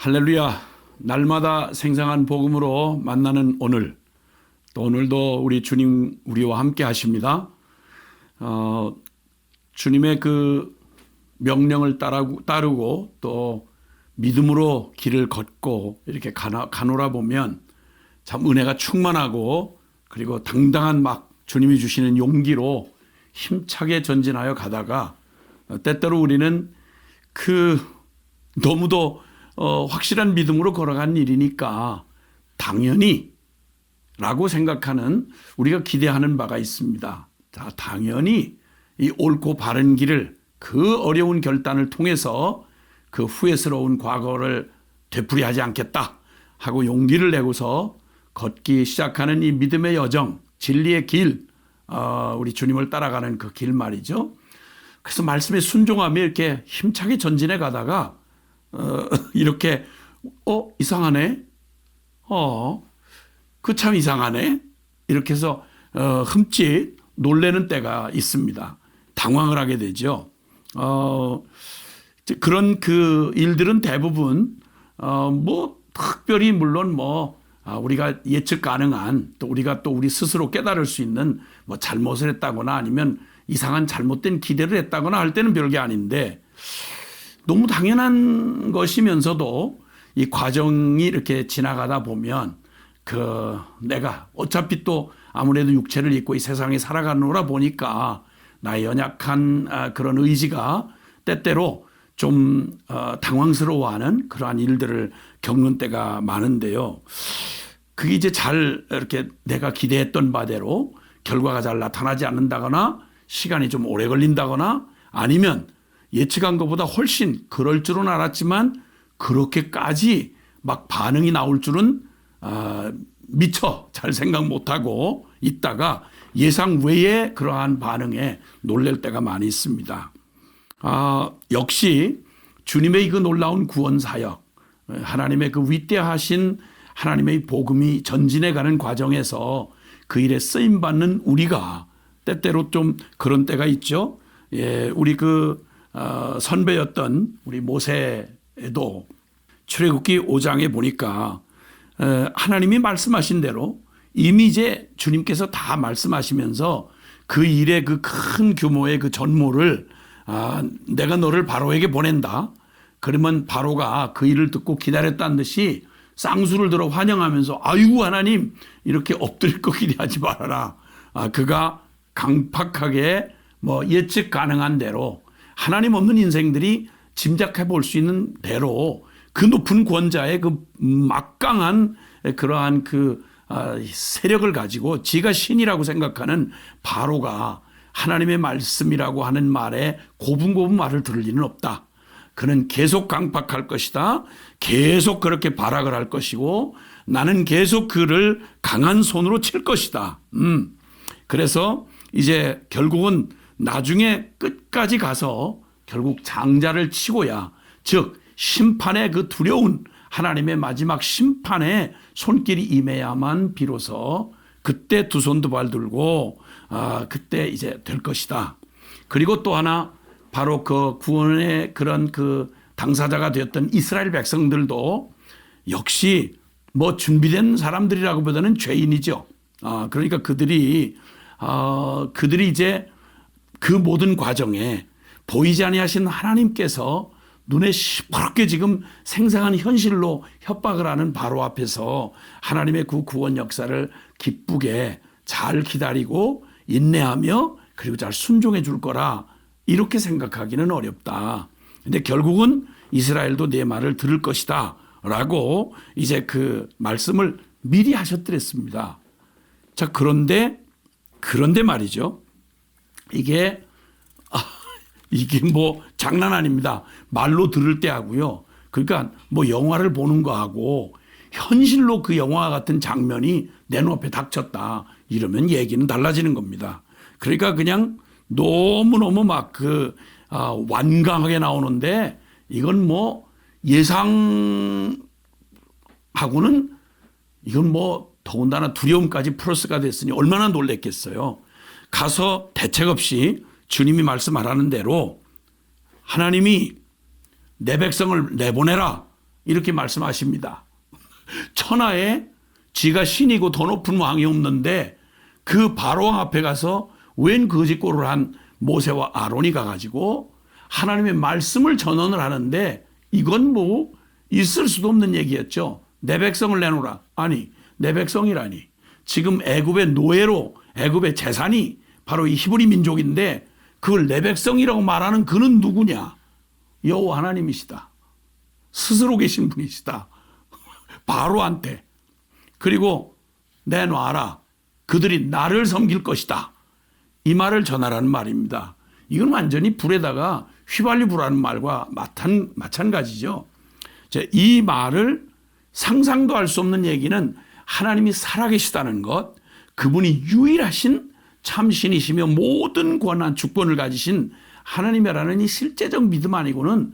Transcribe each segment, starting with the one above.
할렐루야. 날마다 생생한 복음으로 만나는 오늘. 또 오늘도 우리 주님 우리와 함께 하십니다. 어, 주님의 그 명령을 따르고, 또 믿음으로 길을 걷고 이렇게 가나, 가노라 보면 참 은혜가 충만하고 그리고 당당한 막 주님이 주시는 용기로 힘차게 전진하여 가다가 어, 때때로 우리는 그 너무도 어, 확실한 믿음으로 걸어간 일이니까 당연히 라고 생각하는 우리가 기대하는 바가 있습니다. 자, 당연히 이 옳고 바른 길을 그 어려운 결단을 통해서 그 후회스러운 과거를 되풀이하지 않겠다 하고 용기를 내고서 걷기 시작하는 이 믿음의 여정, 진리의 길, 어, 우리 주님을 따라가는 그 길 말이죠. 그래서 말씀에 순종하며 이렇게 힘차게 전진해 가다가 어, 이렇게 어 이상하네. 어, 그 참 이상하네. 이렇게 해서 어, 흠칫 놀래는 때가 있습니다. 당황을 하게 되죠. 어, 그런 그 일들은 대부분 어, 뭐 특별히 물론 뭐 아, 우리가 예측 가능한 또 우리가 또 우리 스스로 깨달을 수 있는 뭐 잘못을 했다거나 아니면 이상한 잘못된 기대를 했다거나 할 때는 별게 아닌데 너무 당연한 것이면서도 이 과정이 이렇게 지나가다 보면 그 내가 어차피 또 아무래도 육체를 입고 이 세상에 살아가노라 보니까 나의 연약한 아, 그런 의지가 때때로 좀 어, 당황스러워하는 그러한 일들을 겪는 때가 많은데요. 그게 이제 잘 이렇게 내가 기대했던 바대로 결과가 잘 나타나지 않는다거나 시간이 좀 오래 걸린다거나 아니면 예측한 것보다 훨씬 그럴 줄은 알았지만 그렇게까지 막 반응이 나올 줄은 아, 미처 잘 생각 못하고 있다가 예상 외의 그러한 반응에 놀랄 때가 많이 있습니다. 아, 역시 주님의 그 놀라운 구원 사역, 하나님의 그 위대하신 하나님의 복음이 전진해 가는 과정에서 그 일에 쓰임 받는 우리가 때때로 좀 그런 때가 있죠. 예, 우리 그 어, 선배였던 우리 모세도 출애굽기 5장에 보니까 어, 하나님이 말씀하신 대로 이미 이제 주님께서 다 말씀하시면서 그 일의 그 큰 규모의 그 전모를 아, 내가 너를 바로에게 보낸다. 그러면 바로가 그 일을 듣고 기다렸다는 듯이 쌍수를 들어 환영하면서 아이고 하나님 이렇게 엎드릴 거 기대하지 말아라. 아, 그가 강팍하게 뭐 예측 가능한 대로 하나님 없는 인생들이 짐작해 볼 수 있는 대로 그 높은 권자의 그 막강한 그러한 그 아, 세력을 가지고 지가 신이라고 생각하는 바로가 하나님의 말씀이라고 하는 말에 고분고분 말을 들을 리는 없다. 그는 계속 강팍할 것이다. 계속 그렇게 발악을 할 것이고 나는 계속 그를 강한 손으로 칠 것이다. 음. 그래서 이제 결국은 나중에 끝까지 가서 결국 장자를 치고야 즉 심판의 그 두려운 하나님의 마지막 심판에 손길이 임해야만 비로소 그때 두 손 두 발 들고 아 그때 이제 될 것이다. 그리고 또 하나 바로 그 구원의 그런 그 당사자가 되었던 이스라엘 백성들도 역시 뭐 준비된 사람들이라고보다는 죄인이죠. 아 그러니까 그들이 아 그들이 이제 그 모든 과정에 보이지 아니하신 하나님께서 눈에 시퍼렇게 지금 생생한 현실로 협박을 하는 바로 앞에서 하나님의 그 구원 역사를 기쁘게 잘 기다리고 인내하며 그리고 잘 순종해 줄 거라 이렇게 생각하기는 어렵다. 근데 결국은 이스라엘도 내 말을 들을 것이다. 라고 이제 그 말씀을 미리 하셨더랬습니다. 자, 그런데, 그런데 말이죠. 이게, 아, 이게 뭐 장난 아닙니다. 말로 들을 때 하고요. 그러니까 뭐 영화를 보는 거하고 현실로 그 영화 같은 장면이 내 눈앞에 닥쳤다. 이러면 얘기는 달라지는 겁니다. 그러니까 그냥 너무너무 막그 아, 완강하게 나오는데 이건 뭐 예상하고는 이건 뭐 더군다나 두려움까지 플러스가 됐으니 얼마나 놀랬겠어요. 가서 대책 없이 주님이 말씀하라는 대로 하나님이 내 백성을 내보내라 이렇게 말씀하십니다. 천하에 지가 신이고 더 높은 왕이 없는데 그 바로왕 앞에 가서 웬 거짓골을 한 모세와 아론이 가가지고 하나님의 말씀을 전언을 하는데 이건 뭐 있을 수도 없는 얘기였죠. 내 백성을 내놓으라. 아니 내 백성이라니. 지금 애굽의 노예로 애굽의 재산이 바로 이 히브리 민족인데 그걸 내 백성이라고 말하는 그는 누구냐? 여호와 하나님이시다. 스스로 계신 분이시다. 바로한테 그리고 내놔라. 그들이 나를 섬길 것이다. 이 말을 전하라는 말입니다. 이건 완전히 불에다가 휘발유 불하는 말과 마찬, 마찬가지죠. 자, 이 말을 상상도 할 수 없는 얘기는 하나님이 살아계시다는 것, 그분이 유일하신 참신이시며 모든 권한, 주권을 가지신 하나님이라는 이 실제적 믿음 아니고는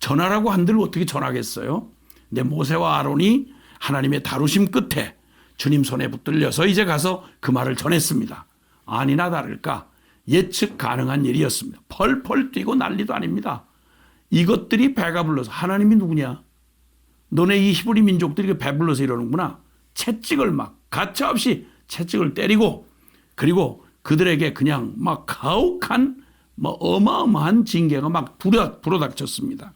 전하라고 한들 어떻게 전하겠어요? 근데 모세와 아론이 하나님의 다루심 끝에 주님 손에 붙들려서 이제 가서 그 말을 전했습니다. 아니나 다를까 예측 가능한 일이었습니다. 펄펄 뛰고 난리도 아닙니다. 이것들이 배가 불러서 하나님이 누구냐? 너네 이 히브리 민족들이 배 불러서 이러는구나. 채찍을 막 가차없이 채찍을 때리고 그리고 그들에게 그냥 막 가혹한 뭐 어마어마한 징계가 막 불어, 불어닥쳤습니다.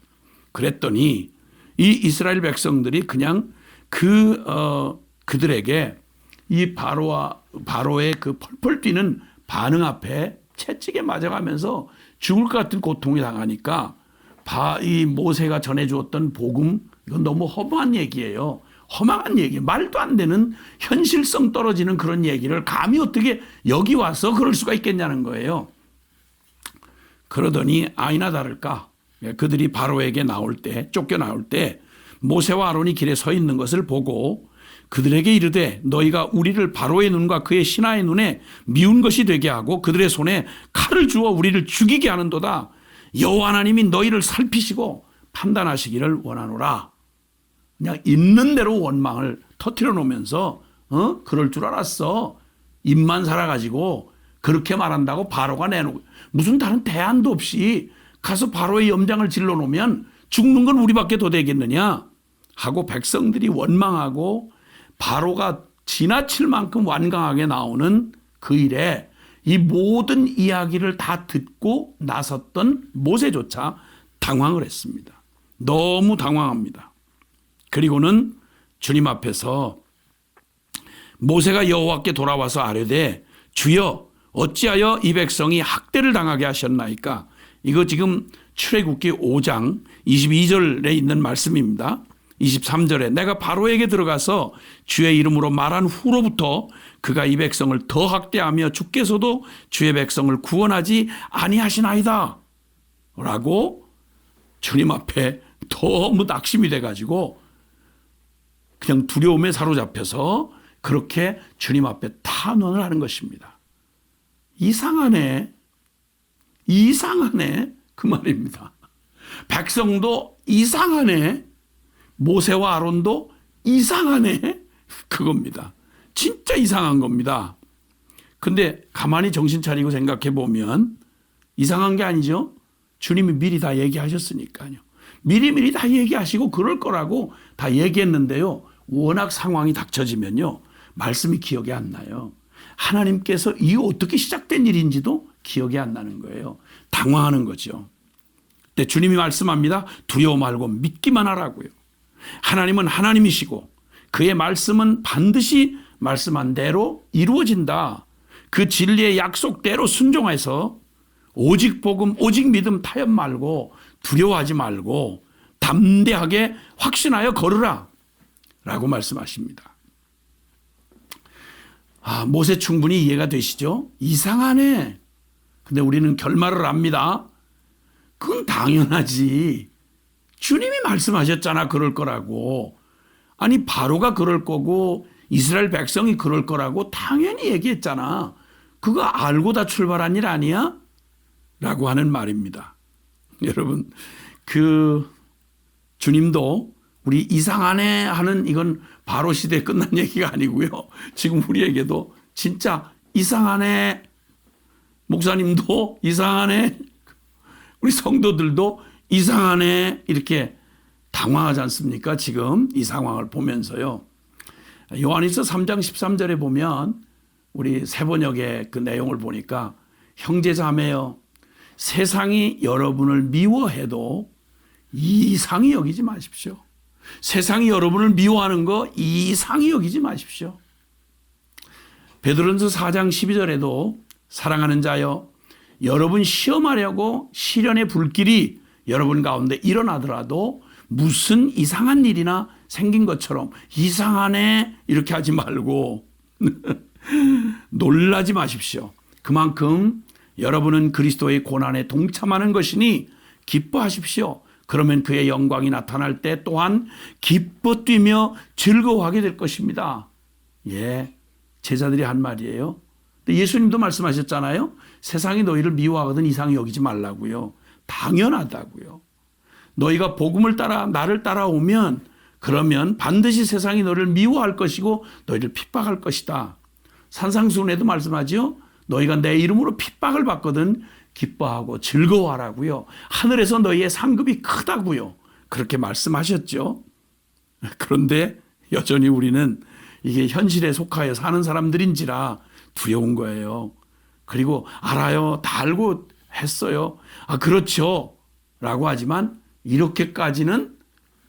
그랬더니 이 이스라엘 백성들이 그냥 그, 어, 그들에게 이 바로와, 바로의 그 펄펄 뛰는 반응 앞에 채찍에 맞아가면서 죽을 것 같은 고통이 당하니까 바, 이 모세가 전해주었던 복음, 이건 너무 허무한 얘기예요. 허망한 얘기, 말도 안 되는 현실성 떨어지는 그런 얘기를 감히 어떻게 여기 와서 그럴 수가 있겠냐는 거예요. 그러더니 아이나 다를까? 그들이 바로에게 나올 때 쫓겨 나올 때 모세와 아론이 길에 서 있는 것을 보고 그들에게 이르되 너희가 우리를 바로의 눈과 그의 신하의 눈에 미운 것이 되게 하고 그들의 손에 칼을 주어 우리를 죽이게 하는도다. 여호와 하나님이 너희를 살피시고 판단하시기를 원하노라 그냥 있는 대로 원망을 터트려 놓으면서 어 그럴 줄 알았어 입만 살아가지고 그렇게 말한다고 바로가 내놓고 무슨 다른 대안도 없이 가서 바로의 염장을 질러 놓으면 죽는 건 우리밖에 더 되겠느냐 하고 백성들이 원망하고 바로가 지나칠 만큼 완강하게 나오는 그 일에 이 모든 이야기를 다 듣고 나섰던 모세조차 당황을 했습니다. 너무 당황합니다. 그리고는 주님 앞에서 모세가 여호와께 돌아와서 아뢰되 주여 어찌하여 이 백성이 학대를 당하게 하셨나이까 이거 지금 출애굽기 5장 22절에 있는 말씀입니다. 23절에 내가 바로에게 들어가서 주의 이름으로 말한 후로부터 그가 이 백성을 더 학대하며 주께서도 주의 백성을 구원하지 아니하시나이다. 라고 주님 앞에 너무 낙심이 돼 가지고 그냥 두려움에 사로잡혀서 그렇게 주님 앞에 탄원을 하는 것입니다. 이상하네. 이상하네. 그 말입니다. 백성도 이상하네. 모세와 아론도 이상하네. 그겁니다. 진짜 이상한 겁니다. 근데 가만히 정신 차리고 생각해 보면 이상한 게 아니죠. 주님이 미리 다 얘기하셨으니까요. 미리미리 다 얘기하시고 그럴 거라고 다 얘기했는데요. 워낙 상황이 닥쳐지면요. 말씀이 기억이 안 나요. 하나님께서 이 어떻게 시작된 일인지도 기억이 안 나는 거예요. 당황하는 거죠. 근데 주님이 말씀합니다. 두려워 말고 믿기만 하라고요. 하나님은 하나님이시고 그의 말씀은 반드시 말씀한 대로 이루어진다. 그 진리의 약속대로 순종해서 오직 복음, 오직 믿음 타협 말고 두려워하지 말고 담대하게 확신하여 걸으라. 라고 말씀하십니다. 아, 모세 충분히 이해가 되시죠? 이상하네. 근데 우리는 결말을 압니다. 그건 당연하지. 주님이 말씀하셨잖아. 그럴 거라고. 아니, 바로가 그럴 거고, 이스라엘 백성이 그럴 거라고 당연히 얘기했잖아. 그거 알고 다 출발한 일 아니야? 라고 하는 말입니다. 여러분, 그, 주님도 우리 이상하네 하는 이건 바로 시대에 끝난 얘기가 아니고요. 지금 우리에게도 진짜 이상하네. 목사님도 이상하네. 우리 성도들도 이상하네. 이렇게 당황하지 않습니까? 지금 이 상황을 보면서요. 요한일서 3장 13절에 보면 우리 세번역의 그 내용을 보니까 형제 자매여 세상이 여러분을 미워해도 이상히 여기지 마십시오. 세상이 여러분을 미워하는 거 이상히 여기지 마십시오. 베드로전서 4장 12절에도 사랑하는 자여 여러분 시험하려고 시련의 불길이 여러분 가운데 일어나더라도 무슨 이상한 일이나 생긴 것처럼 이상하네 이렇게 하지 말고 놀라지 마십시오. 그만큼 여러분은 그리스도의 고난에 동참하는 것이니 기뻐하십시오. 그러면 그의 영광이 나타날 때 또한 기뻐 뛰며 즐거워하게 될 것입니다. 예. 제자들이 한 말이에요. 예수님도 말씀하셨잖아요. 세상이 너희를 미워하거든 이상히 여기지 말라고요. 당연하다고요. 너희가 복음을 따라 나를 따라오면 그러면 반드시 세상이 너를 미워할 것이고 너희를 핍박할 것이다. 산상수훈에도 말씀하지요. 너희가 내 이름으로 핍박을 받거든 기뻐하고 즐거워하라고요. 하늘에서 너희의 상급이 크다고요. 그렇게 말씀하셨죠. 그런데 여전히 우리는 이게 현실에 속하여 사는 사람들인지라 두려운 거예요. 그리고 알아요. 다 알고 했어요. 아, 그렇죠. 라고 하지만 이렇게까지는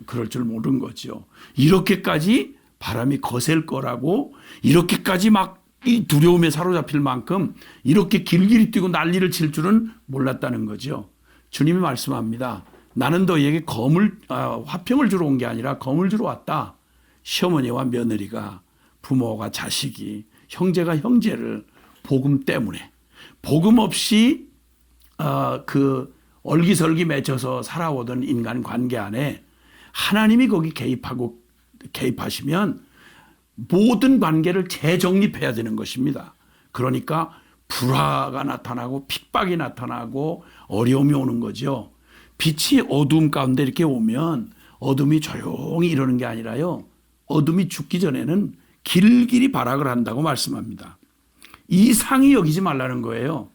그럴 줄 모르는 거죠. 이렇게까지 바람이 거셀 거라고 이렇게까지 막 이 두려움에 사로잡힐 만큼 이렇게 길길이 뛰고 난리를 칠 줄은 몰랐다는 거죠. 주님이 말씀합니다. 나는 너희에게 검을 아, 화평을 주러 온 게 아니라 검을 주러 왔다. 시어머니와 며느리가 부모가 자식이 형제가 형제를 복음 때문에 복음 없이 어, 그 얼기설기 맺혀서 살아오던 인간 관계 안에 하나님이 거기 개입하고 개입하시면 모든 관계를 재정립해야 되는 것입니다. 그러니까 불화가 나타나고 핍박이 나타나고 어려움이 오는 거죠. 빛이 어둠 가운데 이렇게 오면 어둠이 조용히 이러는 게 아니라요. 어둠이 죽기 전에는 길길이 발악을 한다고 말씀합니다. 이상히 여기지 말라는 거예요.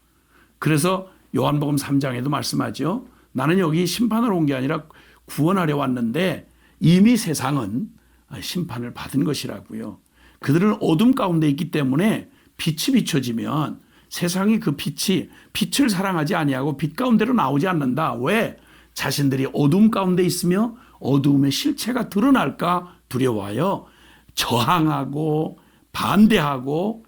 그래서 요한복음 3장에도 말씀하죠. 나는 여기 심판을 온 게 아니라 구원하려 왔는데 이미 세상은 심판을 받은 것이라고요. 그들은 어둠 가운데 있기 때문에 빛이 비춰지면 세상이 그 빛이 빛을 사랑하지 아니하고 빛 가운데로 나오지 않는다. 왜? 자신들이 어둠 가운데 있으며 어두움의 실체가 드러날까 두려워하여 저항하고 반대하고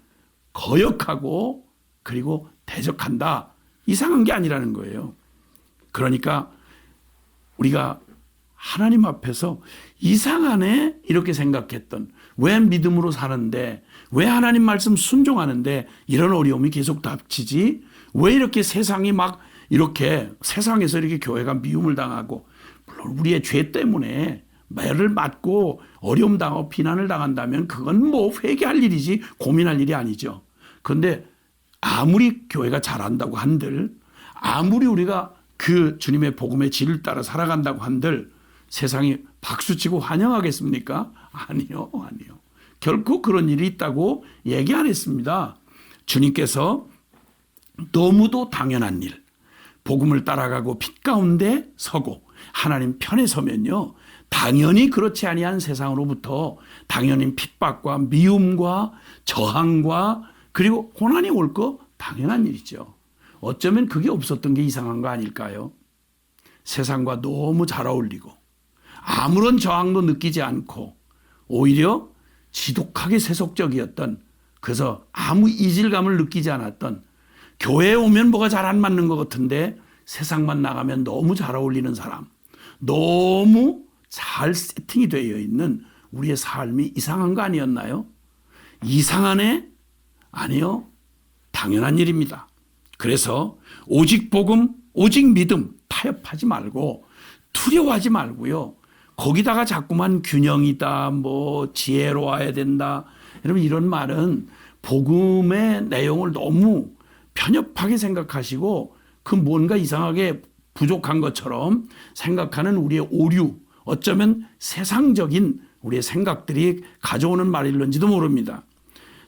거역하고 그리고 대적한다. 이상한 게 아니라는 거예요. 그러니까 우리가 하나님 앞에서 이상하네 이렇게 생각했던 왜 믿음으로 사는데 왜 하나님 말씀 순종하는데 이런 어려움이 계속 닥치지 왜 이렇게 세상이 막 이렇게 세상에서 이렇게 교회가 미움을 당하고 물론 우리의 죄 때문에 매를 맞고 어려움 당하고 비난을 당한다면 그건 뭐 회개할 일이지 고민할 일이 아니죠. 그런데 아무리 교회가 잘한다고 한들 아무리 우리가 그 주님의 복음의 질을 따라 살아간다고 한들 세상이 박수치고 환영하겠습니까? 아니요, 아니요. 결코 그런 일이 있다고 얘기 안 했습니다. 주님께서 너무도 당연한 일, 복음을 따라가고 빛 가운데 서고 하나님 편에 서면요. 당연히 그렇지 아니한 세상으로부터 당연히 핍박과 미움과 저항과 그리고 고난이 올 거 당연한 일이죠. 어쩌면 그게 없었던 게 이상한 거 아닐까요? 세상과 너무 잘 어울리고 아무런 저항도 느끼지 않고 오히려 지독하게 세속적이었던 그래서 아무 이질감을 느끼지 않았던 교회에 오면 뭐가 잘 안 맞는 것 같은데 세상만 나가면 너무 잘 어울리는 사람 너무 잘 세팅이 되어 있는 우리의 삶이 이상한 거 아니었나요? 이상하네? 아니요. 당연한 일입니다. 그래서 오직 복음, 오직 믿음 타협하지 말고 두려워하지 말고요. 거기다가 자꾸만 균형이다, 뭐 지혜로워야 된다. 여러분 이런 말은 복음의 내용을 너무 편협하게 생각하시고 그 뭔가 이상하게 부족한 것처럼 생각하는 우리의 오류, 어쩌면 세상적인 우리의 생각들이 가져오는 말일런지도 모릅니다.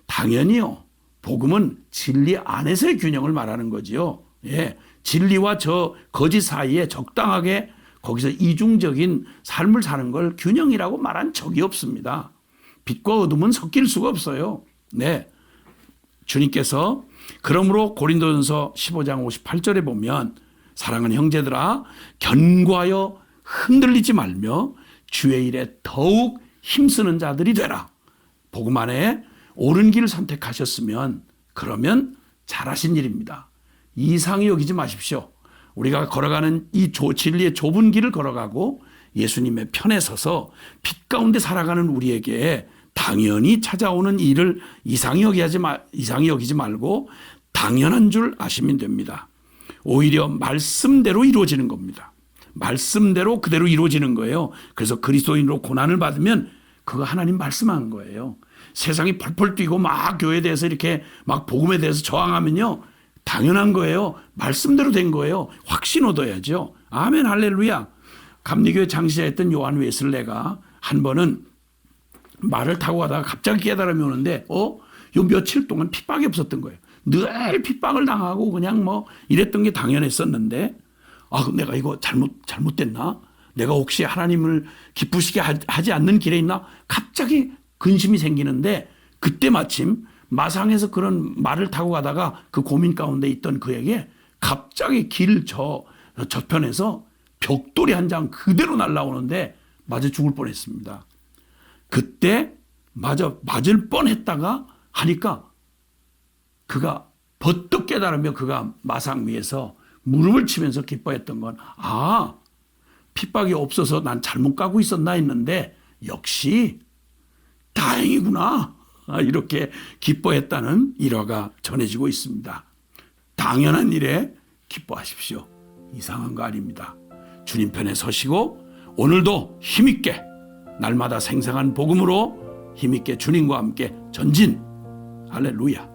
당연히요. 복음은 진리 안에서의 균형을 말하는 거지요. 예. 진리와 저 거짓 사이에 적당하게 거기서 이중적인 삶을 사는 걸 균형이라고 말한 적이 없습니다. 빛과 어둠은 섞일 수가 없어요. 네. 주님께서 그러므로 고린도전서 15장 58절에 보면 사랑하는 형제들아 견고하여 흔들리지 말며 주의 일에 더욱 힘쓰는 자들이 되라. 복음 안에 옳은 길을 선택하셨으면 그러면 잘하신 일입니다. 이상히 여기지 마십시오. 우리가 걸어가는 이 조, 진리의 좁은 길을 걸어가고 예수님의 편에 서서 빛 가운데 살아가는 우리에게 당연히 찾아오는 일을 이상히 여기지 마, 이상히 여기지 말고 당연한 줄 아시면 됩니다. 오히려 말씀대로 이루어지는 겁니다. 말씀대로 그대로 이루어지는 거예요. 그래서 그리스도인으로 고난을 받으면 그거 하나님 말씀한 거예요. 세상이 펄펄 뛰고 막 교회에 대해서 이렇게 막 복음에 대해서 저항하면요. 당연한 거예요. 말씀대로 된 거예요. 확신 얻어야죠. 아멘 할렐루야. 감리교회 장시자였던 요한 웨슬레가 한 번은 말을 타고 가다가 갑자기 깨달음이 오는데 어? 요 며칠 동안 핍박이 없었던 거예요. 늘 핍박을 당하고 그냥 뭐 이랬던 게 당연했었는데 아, 내가 이거 잘못 잘못됐나? 내가 혹시 하나님을 기쁘시게 하- 하지 않는 길에 있나? 갑자기 근심이 생기는데 그때 마침 마상에서 그런 말을 타고 가다가 그 고민 가운데 있던 그에게 갑자기 길 저 저편에서 벽돌이 한 장 그대로 날라오는데 맞아 죽을 뻔했습니다. 그때 맞아 맞을 뻔했다가 하니까 그가 버떡 깨달으며 그가 마상 위에서 무릎을 치면서 기뻐했던 건 아, 핍박이 없어서 난 잘못 가고 있었나 했는데 역시 다행이구나. 아, 이렇게 기뻐했다는 일화가 전해지고 있습니다. 당연한 일에 기뻐하십시오. 이상한 거 아닙니다. 주님 편에 서시고 오늘도 힘있게 날마다 생생한 복음으로 힘있게 주님과 함께 전진. 할렐루야.